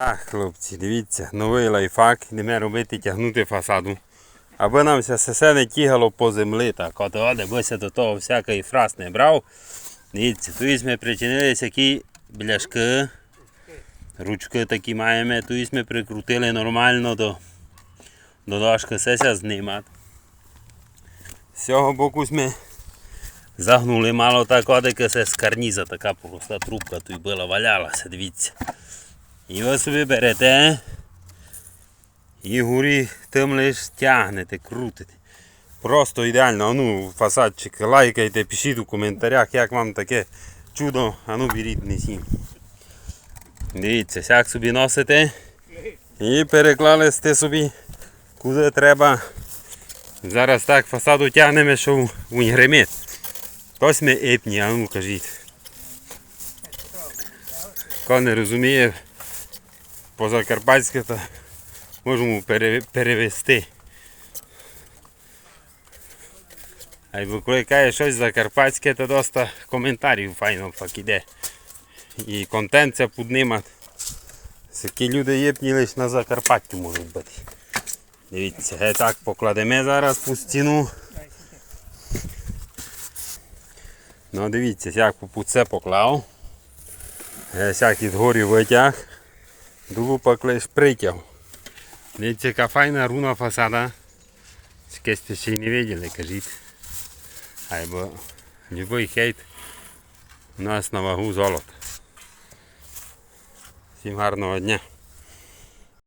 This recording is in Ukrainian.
Так, хлопці, дивіться, новий лайфхак, йдемо робити тягнути фасаду. Аби нам все не тігало по землі, так от оде, бися до того всякий фраз не брав. Дивіться, тут ми причинили такі бляшки, ручки такі маємо, тут ми прикрутили нормально до, до дошки, все знімати. З цього боку ми загнули мало так, одеки з карніза така проста трубка тут була валялася, дивіться. Ви собі берете і горі тим лиш тягнете, крутите. Просто ідеально. А ну, фасадчик, лайкайте, пишіть у коментарях, як вам таке чудо, а ну беріть несіть. Дивіться, як собі носите. І переклали сте собі куди треба. Зараз так фасаду тягнемо, що він гримить. Хтось ми епні, а ну кажіть. Хто не розуміє по-закарпатськи, то можемо перевести. А й викликає щось закарпатське, то доста коментарів файно так іде. І контент це піднімати. Такі люди єпні лише на Закарпатті можуть бути. Дивіться, е, так покладемо зараз по стіну. Ну дивіться, як по це поклав. Е, Сяк із горі витяг. Дулупак лиш притяг. Дивіться, яка файна руна фасада. Таке сте ще й не виділи, кажіть. Або любий хейт у нас на вагу золото. Всім гарного дня.